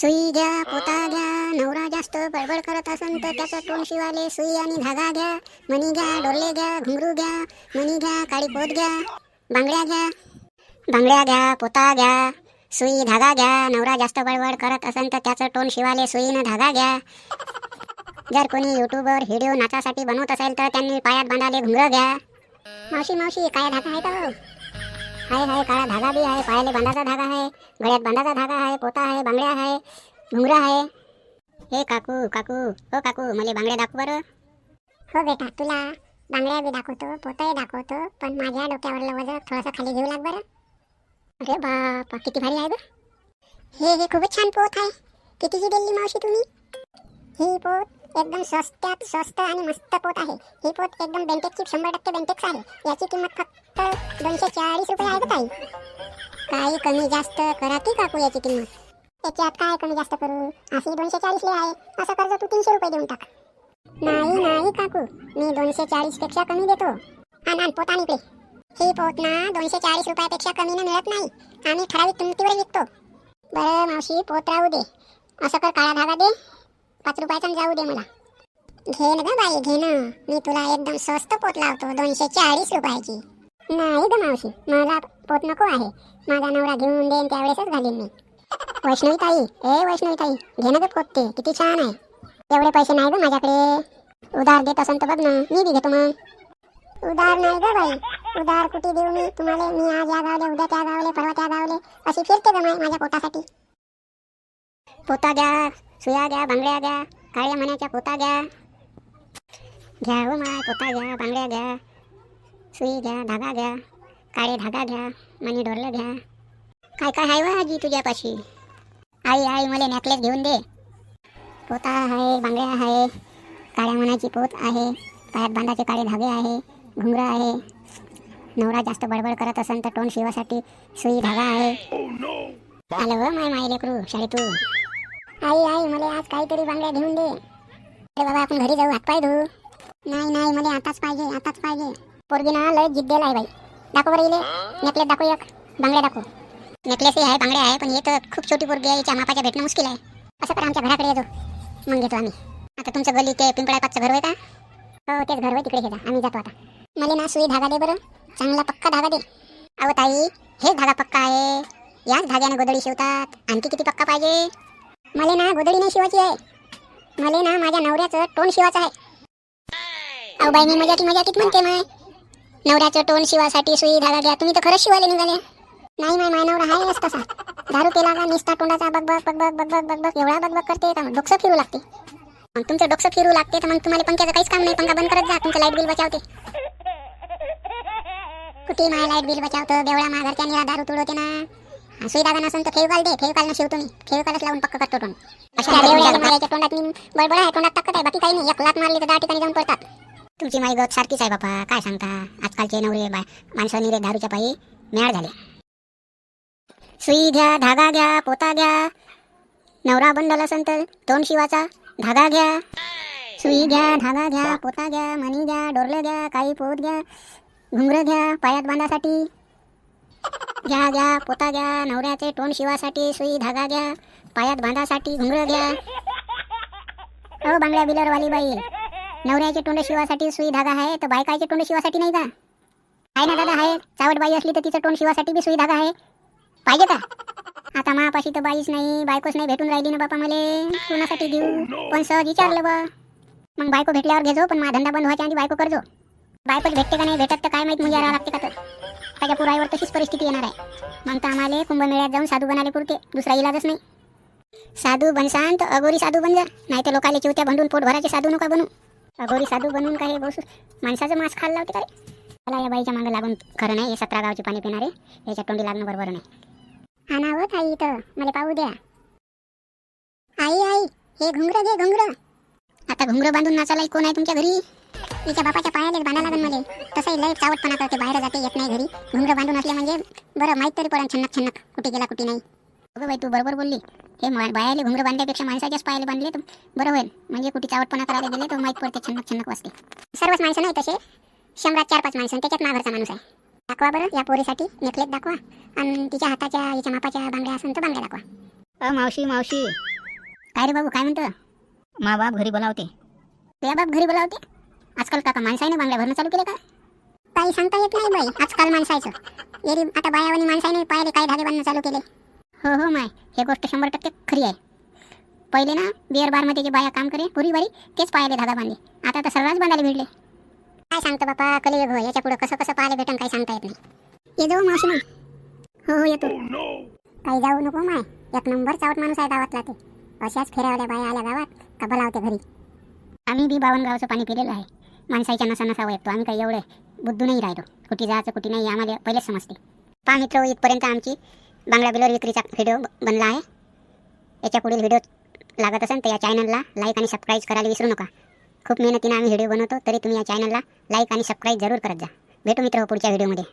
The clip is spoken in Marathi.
सुई घ्या पोता घ्या नवरा जास्त बडबड करत असन तर त्याचं तोंड शिवाले सुई आणि धागा घ्या मणी घ्या डोरले घ्या घुंगरू घ्या मणी घ्या काळी पोत घ्या बांगड्या घ्या बांगड्या घ्या पोता घ्या सुई धागा घ्या नवरा जास्त बडबड करत असन तर त्याचं तोंड शिवाले सुईनं धागा घ्या. जर कोणी युट्यूबवर व्हिडिओ नाचासाठी बनवत असेल तर त्यांनी पायात बांधाले घुंगरं घ्या. मावशी मावशी काय धागा आहे तो? आहे आहे काळा धागा बी आहे पायाले बांधाचा धागा आहे गळ्यात बांधाचा धागा आहे पोता आहे बांगड्या आहे घुंगरा आहे. हे काकू काकू हो काकू मला बांगड्या दाखव बरं. हो बेटा तुला बांगड्या बी दाखवतो पोताही दाखवतो पण माझ्या डोक्यावरलं वजन थोडंसं खाली घेऊ लाग बरं. अरे बापा किती भारी आहे गं. हे हे खूपच छान पोत आहे. कितीची दिली मावशी तुम्ही? ही पोत एकदम स्वस्तात स्वस्त आणि मस्त पोत आहे. ही पोत एकदम बेंटेक्सची शंभर टक्के बेंटेक्स आहे. याची किंमत फक्त दोनशे चाळीस रुपये आहे ताई. काही कमी जास्त करा की काकू याची किंमत? त्याच्यात काय कमी जास्त करू? अशी दोनशे चाळीसले आहे. असं कर्ज तू तीनशे रुपये देऊन टाक. नाही नाही काकू. मी दोनशे चाळीसपेक्षा कमी देतो. आण आण पोत आण हे ही पोत ना दोनशे चाळीस रुपयापेक्षा कमी मिळत नाही. आम्ही ठराविक किमतीवर विकतो. बरं मावशी पोत राहू दे. असं कर काळा धागा दे. पाच रुपयाचा जाऊ दे मला. घे ना ग बाई घे ना. मी तुला एकदम स्वस्त पोत लावतो दोनशे चाळीस रुपयाची. नाही ग मावशी मला पोत नको आहे. माझा नवरा घेऊन देईन त्यावेळेसच घालीन मी. वैष्णवी ताई ए वैष्णवी ताई घे ना ग पोत ते किती छान आहे. एवढे पैसे नाही ग माझ्याकडे. उधार देत असन तर बघ ना मी बी घेतो मग. उधार नाही ग बाई. उधार कुठे देऊ मी? तुम्हाला मी आज या गावले उद्या त्या गावले परवा त्या गावले अशी फिरते ग माझ्या पोटासाठी. पोता द्या. सुया घ्या बांगड्या घ्या काळ्या मण्याच्या पोता घ्या घ्या हो माय पोता घ्या बांगड्या घ्या सुई घ्या धागा घ्या काळे धागा घ्या मणी डोरलं घ्या काय काय आहे वा आजी तुझ्यापाशी? आई आई मला नेकलेस घेऊन दे. पोता आहे बांगड्या आहे काळ्या मनाची पोत आहे पायात बांधाचे काळे धागे आहे घुंगरं आहे. नवरा जास्त बडबड करत असेल तर तोंड शिवासाठी सुई धागा आहे. आलं व माय माय लेकरू शाळेतून. आई आई मला आज काहीतरी बांगड्या घेऊन दे. अरे बाबा आपण घरी जाऊ हातपाय धू. नाही नाही मला आताच पाहिजे आताच पाहिजे. पोरगी ना लय जिद्देला आहे बाई. दाखव बरं इले नेकलेस दाखव एक. बांगड्या दाखव. नेकलेसही आहे बांगड्या आहे पण हे तर खूप छोटी पोरगी आहे याच्या मापाच्या भेटणं मुश्किल आहे. असं कर आमच्या घराकडे येतो मग घेतो आम्ही. आता तुमचं गली ते पिंपळापाचं घर होय का? हो तेच घर होय तिकडे घेता आम्ही जातो आता. मला ना सुई धागा दे बरं. चांगला पक्का धागा दे. अहो ताई हे धागा पक्का आहे. याच धाग्याने गोदडी शिवतात. आणखी किती पक्का पाहिजे? मला ना गोदडी नाही शिवायची आहे. मला ना माझ्या नवऱ्याचं टोन शिवायचं आहे. अहो बाई मी मजाकी मजाकीत म्हणते माय नवऱ्याचं टोन शिवासाठी सुई धागा घ्या. तुम्ही तर खरंच शिवायला निघाले. नाही माय माय नवरा आहे तसा. दारू केला का निस्ता तोंडाचा बग बग बग बग बग बग बग एवढा बग बग करते का? डोकसं फिरू लागते. मग तुमचं डोकसं फिरू लागते तर मग तुम्हाला पंख्याचं काहीच काम नाही. पंखा बंद करत जा. तुमचं लाइट बिल बचावते. कुठे माय लाइट बिल बचावतं? बेवळा मा निळा दारू तुडवते ना. सुई दादा नसेल तर फेविकॉल दे फेविकॉल शिवतो मी. फेविकॉलच लावून पक्क करतो तोंड अशा बेवड्याला मारायच्या तोंडात मी बडबड आहे तोंडात ताकद आहे बाकी काही नाही. एक लात मारली तर दहा ठिकाणी जाऊन पडतात तुमची माई गत सारखीच आहे बापा. काय सांगता? आजकालचे नवरे माणसं निरे दारूच्या पायी म्याड झाले. सुई घ्या धागा घ्या पोता घ्या. नवरा बंडल असेल तर तोंड शिवाचा धागा घ्या. सुई घ्या धागा घ्या पोता घ्या मणी घ्या डोरलं घ्या काही पोत घ्या घुंगरं घ्या पायात बांधासाठी. घ्या घ्या पोता घ्या नवऱ्याचे तोंड शिवासाठी सुई धागा घ्या पायात बांधासाठी घुंगरं घ्या. अहो बांगड्या बिलरवाली बाई. नवऱ्याचे तोंड शिवासाठी सुई धागा आहे तर बायकाचे तोंड शिवासाठी नाही का? आहे ना दादा आहे. चावट बाई असली तर तिचं तोंड शिवासाठी बी सुई धागा आहे. पाहिजे का? आता मापाशी तर बाईच नाही बायकोच नाही भेटून राहिली ना बापा मले. कोणासाठी देऊ? पण सहज विचारलं बा. मग बायको भेटल्यावर घेजो पण माझा धंदा बंद व्हायच्या आधी बायको करजो. बायपट भेटते का नाही भेटत तर काय माहीत म्हणजे राहावं लागते का तर? त्याच्या पुराईवर तशीच परिस्थिती येणार आहे. मग तर आम्हाला कुंभमेळ्यात जाऊन साधू बनाले पुरते दुसरा इलाजच नाही. साधू बनसान तर अगोरी साधू बन जा नाही तर लोकाले चिवत्या बनून पोट भराचे साधू नका बनू. अगोरी साधू बनून काय बसू माणसाचं मांस खायला लावते रे? मला या बाईच्या मागं लागून खरं नाही हे सतरा गावची पाणी पिणारे याच्या तोंडी लागणं बरोबर नाही. आणावं आई हो इथं मला पाहू द्या. आई आई हे घुंगरं घे घुंगरं. आता घुंगरं बांधून नाचायला कोण आहे तुमच्या घरी? तिच्या बापाच्या पायाला बांधा लागन मला तसंही लय चावटपणा करते बाहेर जाते येत नाही घरी. घुंगरं बांधून असले म्हणजे बरं माहीत तरी पडन छन्नक छन्नक कुठे गेला कुठे नाही. अगं बाई तू बरोबर बोलली. हे बायाले घुंगरं बांधल्यापेक्षा माणसाच्याच पायाला बांधले तर बरं होईल. म्हणजे कुठे चावटपणा करायला गेले तर माहीत पडते छन्नक छन्नक वाजते. सर्वच माणसं नाही तसे. शंभरात चार पाच माणसं त्याच्यात माघरचा माणूस आहे. दाखवा बरं या पोरीसाठी नेकलेस दाखवा. आणि तिच्या हाताच्या याच्या मापाच्या बांगड्या असेल तर बांगड्या दाखवा. अ मावशी मावशी. काय रे बाबू काय म्हणतो? मा बाप घरी बोलावते. तुझ्या बाप घरी बोलावते? आजकाल काका माणसाने बांगड्या भरणं चालू केलं का? काही सांगता येत नाही बाई आजकाल माणसायचं एरी आता बायावानी माणसाने पाहिले काय धागे बांधणं चालू केले. हो हो माय हे गोष्ट शंभर टक्के खरी आहे. पहिले ना बिअर बारमध्ये जे बाया काम करे पुरी बारी तेच पायाले धागा बांधले. आता तर सर्रास बांधायला भिडले. काय सांगतो बापा कलियुग हो याच्यापुढे कसं कसं पाहायला भेटन काही सांगता येत नाही. ये जाऊ मावशी ना हो हो येतो. काही जाऊ नको माय. एक नंबर चावट माणूस आहे गावातला ते. अशाच फेऱ्यावाल्या बाया आल्या गावात का बोलावते घरी. आम्ही बी बावनगावचं पाणी पिलेलं आहे. माणसाच्या नसा नसा वयपतो आम्ही काही एवढे बुद्धू नाही राहिलो. कुठे जायचं कुठे नाही आम्हाला पहिलेच समजते. पहा मित्र इथपर्यंत आमची बांगडा बिलोर विक्रीचा व्हिडिओ बनला आहे. याच्या पुढील व्हिडिओ लागत असेल तर या चॅनलला लाईक आणि सबस्क्राईब करायला विसरू नका. खूप मेहनतीने आम्ही व्हिडिओ बनवतो तरी तुम्ही या चॅनलला लाईक आणि सबस्क्राईब जरूर करत जा. भेटू मित्र हो पुढच्या व्हिडिओमध्ये